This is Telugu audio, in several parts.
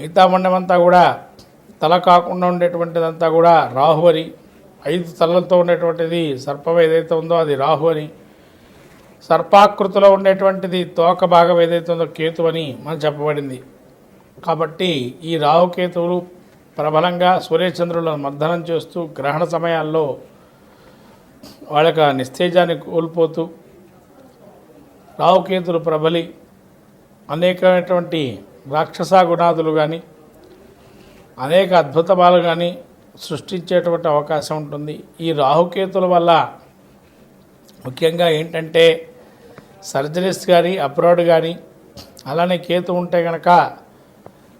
మిగతా మండమంతా కూడా తల కాకుండా ఉండేటువంటిదంతా కూడా రాహు అని ఐదు తలలతో ఉండేటువంటిది సర్పం ఏదైతే ఉందో అది రాహు అని సర్పాకృతిలో ఉండేటువంటిది తోక భాగం ఏదైతే ఉందో కేతు అని మనం చెప్పబడింది. కాబట్టి ఈ రాహుకేతువులు ప్రబలంగా సూర్యచంద్రులను మర్దనం చేస్తూ గ్రహణ సమయాల్లో వాళ్ళ యొక్క నిస్తేజాన్ని కోల్పోతూ రాహుకేతులు ప్రబలి అనేకమైనటువంటి రాక్షసాగుణాదులు కానీ అనేక అద్భుతమాలు కానీ సృష్టించేటువంటి అవకాశం ఉంటుంది. ఈ రాహుకేతుల వల్ల ముఖ్యంగా ఏంటంటే సర్జరీస్ కానీ అబ్రాడ్ కానీ అలానే కేతు ఉంటే కనుక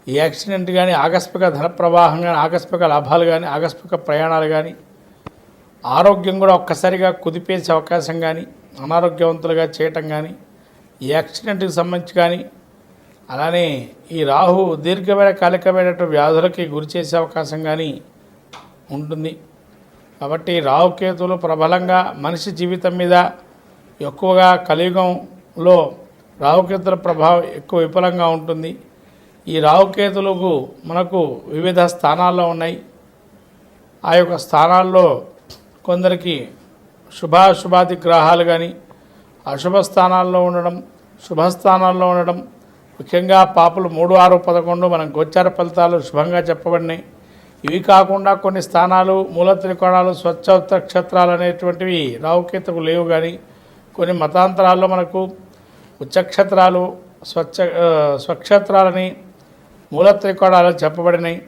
ఈ యాక్సిడెంట్ కానీ ఆకస్మిక ధన ప్రవాహం కానీ ఆకస్మిక లాభాలు కానీ ఆకస్మిక ప్రయాణాలు కానీ ఆరోగ్యం కూడా ఒక్కసారిగా కుదిపేసే అవకాశం కానీ అనారోగ్యవంతులుగా చేయటం కానీ ఈ యాక్సిడెంట్కి సంబంధించి కానీ అలానే ఈ రాహు దీర్ఘమైన కాలికమైనటువంటి వ్యాధులకి గురి చేసే అవకాశం కానీ ఉంటుంది. కాబట్టి రాహుకేతులు ప్రబలంగా మనిషి జీవితం మీద ఎక్కువగా కలియుగంలో రాహుకేతుల ప్రభావం ఎక్కువ విఫలంగా ఉంటుంది. ఈ రాహుకేతులకు మనకు వివిధ స్థానాల్లో ఉన్నాయి. ఆ యొక్క స్థానాల్లో కొందరికి శుభాశుభాది గ్రహాలు కానీ అశుభ స్థానాల్లో ఉండడం శుభస్థానాల్లో ఉండడం ముఖ్యంగా పాపులు మూడు ఆరు పదకొండు మనం గోచార ఫలితాలు శుభంగా చెప్పబడినాయి. ఇవి కాకుండా కొన్ని స్థానాలు మూల త్రికోణాలు స్వచ్ఛ క్షేత్రాలు అనేటువంటివి రావుకేతకు లేవు కానీ కొన్ని మతాంతరాల్లో మనకు ఉచ్చక్షేత్రాలు స్వచ్ఛ స్వక్షత్రాలని స్వక్షేత్రాలని మూల త్రికోణాలు చెప్పబడినాయి.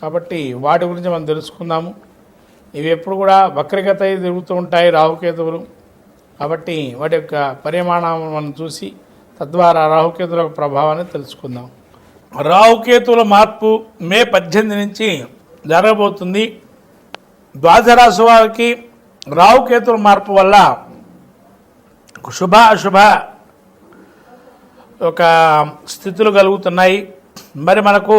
కాబట్టి వాటి గురించి మనం తెలుసుకుందాము. ఇవి ఎప్పుడు కూడా వక్రగత తిరుగుతూ ఉంటాయి రావుకేతువులు కాబట్టి వాటి యొక్క పరిమాణం మనం చూసి తద్వారా రాహుకేతుల ప్రభావాన్ని తెలుసుకుందాం. రాహుకేతుల మార్పు మే పద్దెనిమిది నుంచి జరగబోతుంది. ద్వాదశరాశి వారికి రాహుకేతుల మార్పు వల్ల శుభ అశుభ ఒక స్థితులు కలుగుతున్నాయి. మరి మనకు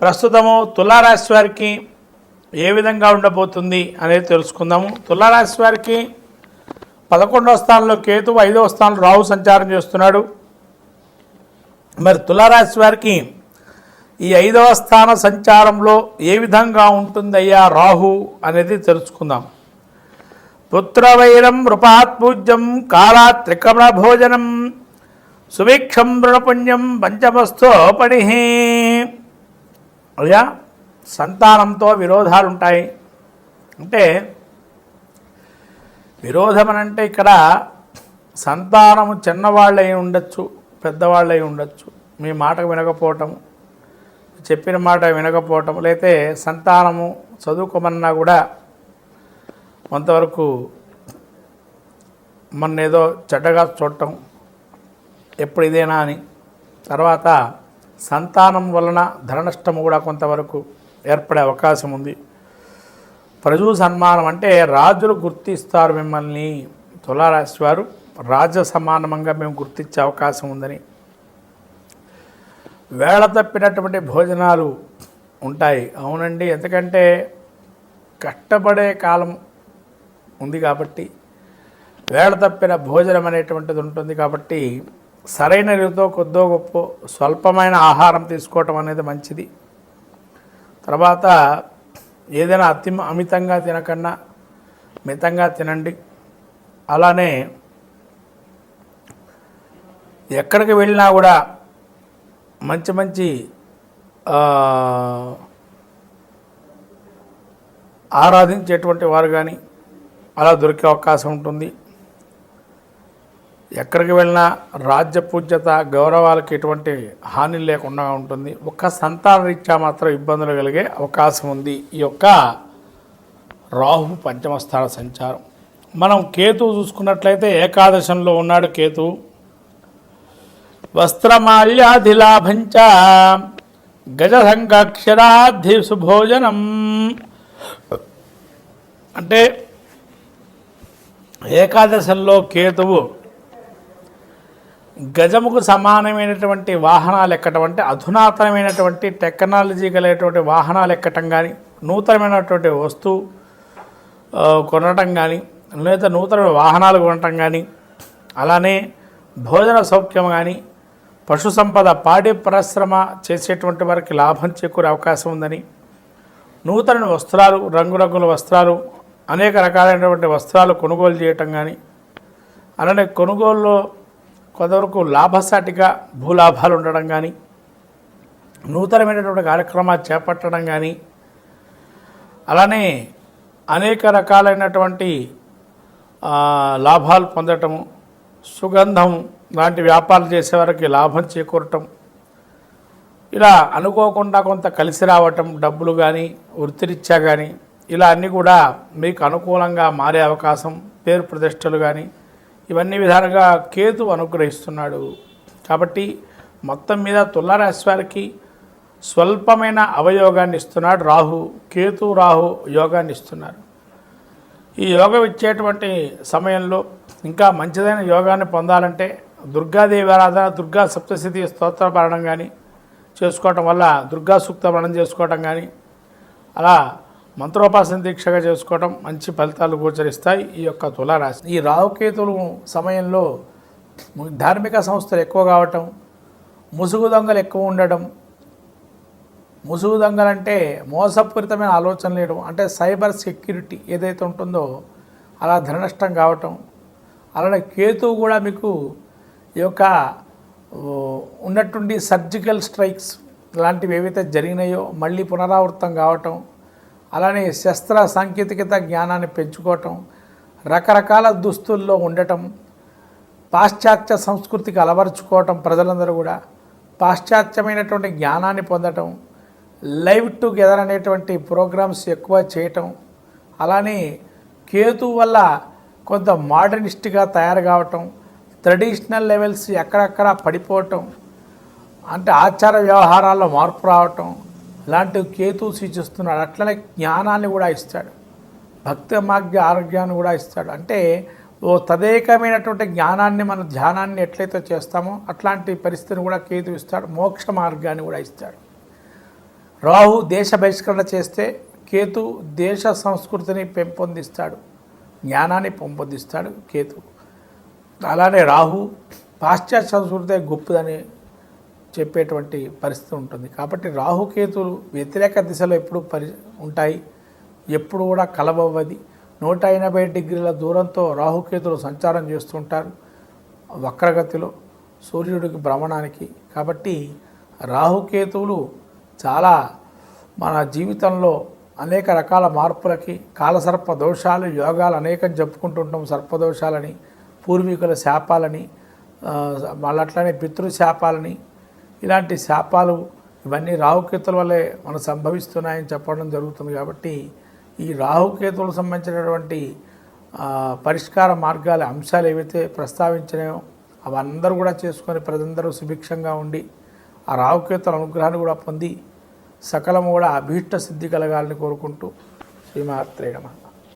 ప్రస్తుతము తులారాశి వారికి ఏ విధంగా ఉండబోతుంది అనేది తెలుసుకుందాము. తులారాశి వారికి పదకొండవ స్థానంలో కేతు ఐదవ స్థానంలో రాహు సంచారం చేస్తున్నాడు. మరి తులారాశి వారికి ఈ ఐదవ స్థాన సంచారంలో ఏ విధంగా ఉంటుందయ్యా రాహు అనేది తెలుసుకుందాం. పుత్రవైరం నృపాత్పూజ్యం కాలాత్ త్రికమణ భోజనం సుభిక్షం రుణపుణ్యం పంచమస్తో పణి అయ్యా సంతానంతో విరోధాలు ఉంటాయి అంటే విరోధం అంటే ఇక్కడ సంతానము చిన్నవాళ్ళై ఉండొచ్చు. పెద్దవాళ్ళై ఉండొచ్చు. మీ మాటకు వినకపోవటం చెప్పిన మాట వినకపోవటం లేతే సంతానము చదువుకోమన్నా కూడా కొంతవరకు మన ఏదో చెడ్డగా చూడటం ఎప్పుడు ఇదేనా అని. తర్వాత సంతానం వలన ధన నష్టము కూడా కొంతవరకు ఏర్పడే అవకాశం ఉంది. ప్రజు సన్మానం అంటే రాజులు గుర్తిస్తారు మిమ్మల్ని. తులారాశి వారు రాజ సమానంగా మేము గుర్తించే అవకాశం ఉందని. వేళ తప్పినటువంటి భోజనాలు ఉంటాయి. అవునండి. ఎందుకంటే కష్టపడే కాలం ఉంది కాబట్టి వేళ తప్పిన భోజనం అనేటువంటిది ఉంటుంది కాబట్టి సరైన రీతితో కొద్దో గొప్ప స్వల్పమైన ఆహారం తీసుకోవటం అనేది మంచిది. తర్వాత ఏదైనా అతి అమితంగా తినకన్నా మితంగా తినండి. అలానే ఎక్కడికి వెళ్ళినా కూడా మంచి మంచి ఆరాధించేటువంటి వారు కానీ అలా దొరికే అవకాశం ఉంటుంది. ఎక్కడికి వెళ్ళినా రాజ్య పూజ్యత గౌరవాలకు ఎటువంటి హాని లేకుండా ఉంటుంది. ఒక్క సంతాన రీత్యా మాత్రం ఇబ్బందులు కలిగే అవకాశం ఉంది. ఈ యొక్క రాహు పంచమస్థాన సంచారం. మనం కేతు చూసుకున్నట్లయితే ఏకాదశంలో ఉన్నాడు కేతు వస్త్రమాల్యాధిలాభంచ గజసంగాక్షరాధి సుభోజనం. అంటే ఏకాదశంలో కేతువు గజముకు సమానమైనటువంటి వాహనాలు ఎక్కటం అంటే అధునాతనమైనటువంటి టెక్నాలజీ కలిగినటువంటి వాహనాలు ఎక్కటం కానీ నూతనమైనటువంటి వస్తువు కొనటం కానీ లేదా నూతన వాహనాలు కొనటం కానీ అలానే భోజన సౌఖ్యం కానీ పశు సంపద పాడి పరిశ్రమ చేసేటువంటి వారికి లాభం చేకూరే అవకాశం ఉందని నూతన వస్త్రాలు రంగురంగుల వస్త్రాలు అనేక రకాలైనటువంటి వస్త్రాలు కొనుగోలు చేయటం కానీ అలానే కొనుగోలులో కొంతవరకు లాభసాటిగా భూలాభాలు ఉండడం కానీ నూతనమైనటువంటి కార్యక్రమాలు చేపట్టడం కానీ అలానే అనేక రకాలైనటువంటి లాభాలు పొందటము సుగంధం లాంటి వ్యాపారాలు చేసేవారికి లాభం చేకూరటం. ఇలా అనుకోకుండా కొంత కలిసి రావటం డబ్బులు కానీ వృత్తిరీత్యా కానీ ఇలా అన్నీ కూడా మీకు అనుకూలంగా మారే అవకాశం పేరు ప్రతిష్టలు కానీ ఇవన్నీ విధాలుగా కేతు అనుగ్రహిస్తున్నాడు. కాబట్టి మొత్తం మీద తులారాశి వారికి స్వల్పమైన అవయోగాన్ని ఇస్తున్నాడు రాహు కేతు రాహు యోగాన్ని ఇస్తున్నారు. ఈ యోగం ఇచ్చేటువంటి సమయంలో ఇంకా మంచిదైన యోగాన్ని పొందాలంటే దుర్గాదేవి ఆరాధన దుర్గా సప్తశతి స్తోత్ర పారణం కానీ చేసుకోవటం వల్ల దుర్గా సూక్త పఠనం చేసుకోవటం కానీ అలా మంత్రోపాసన దీక్షగా చేసుకోవటం మంచి ఫలితాలు గోచరిస్తాయి ఈ యొక్క తులారాశి. ఈ రావుకేతులు సమయంలో ధార్మిక సంస్థలు ఎక్కువ కావటం ముసుగు దొంగలు ఎక్కువ ఉండడం ముసుగు దొంగలంటే మోసపూరితమైన ఆలోచన లేయడం అంటే సైబర్ సెక్యూరిటీ ఏదైతే ఉంటుందో అలా ధననష్టం కావటం అలానే కేతువు కూడా మీకు ఈ యొక్క ఉన్నటువంటి సర్జికల్ స్ట్రైక్స్ లాంటివి ఏవైతే జరిగినాయో మళ్ళీ పునరావృతం కావటం అలానే శస్త్ర సాంకేతికత జ్ఞానాన్ని పెంచుకోవటం రకరకాల దుస్తుల్లో ఉండటం పాశ్చాత్య సంస్కృతికి అలవరుచుకోవటం ప్రజలందరూ కూడా పాశ్చాత్యమైనటువంటి జ్ఞానాన్ని పొందటం లైవ్ టుగెదర్ అనేటువంటి ప్రోగ్రామ్స్ ఎక్కువ చేయటం అలానే కేతు వల్ల కొంత మోడర్నిస్ట్గా తయారు కావటం ట్రెడిషనల్ లెవెల్స్ ఎక్కడెక్కడ పడిపోవటం అంటే ఆచార వ్యవహారాల్లో మార్పు రావటం ఇలాంటివి కేతు సూచిస్తున్నాడు. అట్లనే జ్ఞానాన్ని కూడా ఇస్తాడు. భక్తి మార్గ ఆరోగ్యాన్ని కూడా ఇస్తాడు. అంటే ఓ తదేకమైనటువంటి జ్ఞానాన్ని మన ధ్యానాన్ని ఎట్లయితే చేస్తామో అట్లాంటి పరిస్థితిని కూడా కేతు ఇస్తాడు. మోక్ష మార్గాన్ని కూడా ఇస్తాడు. రాహు దేశ బహిష్కరణ చేస్తే కేతు దేశ సంస్కృతిని పెంపొందిస్తాడు. జ్ఞానాన్ని పెంపొందిస్తాడు కేతు అలానే రాహు పాశ్చాత్య సంస్కృతే గొప్పదని చెప్పేటువంటి పరిస్థితి ఉంటుంది. కాబట్టి రాహుకేతులు వ్యతిరేక దిశలో ఎప్పుడు పరి ఉంటాయి. ఎప్పుడు కూడా కలవవ్వది. నూట ఎనభై డిగ్రీల దూరంతో రాహుకేతులు సంచారం చేస్తుంటారు వక్రగతిలో సూర్యుడికి భ్రమణానికి. కాబట్టి రాహుకేతువులు చాలా మన జీవితంలో అనేక రకాల మార్పులకి కాలసర్ప దోషాలు యోగాలు అనేకం చెప్పుకుంటుంటాం సర్పదోషాలని పూర్వీకుల శాపాలని వాళ్ళు మళ్ళీ అట్లనే పితృశాపాలని ఇలాంటి శాపాలు ఇవన్నీ రాహుకేతుల వల్లే మనకు సంభవిస్తున్నాయని చెప్పడం జరుగుతుంది కాబట్టి ఈ రాహుకేతువులకు సంబంధించినటువంటి పరిష్కార మార్గాల అంశాలు ఏవైతే ప్రస్తావించినాయో అవి కూడా చేసుకొని ప్రజలందరూ సుభిక్షంగా ఉండి ఆ రాహుకేతుల అనుగ్రహాన్ని కూడా పొంది సకలము కూడా అభీష్ట సిద్ధి కలగాలని కోరుకుంటూ శ్రీమాత్రే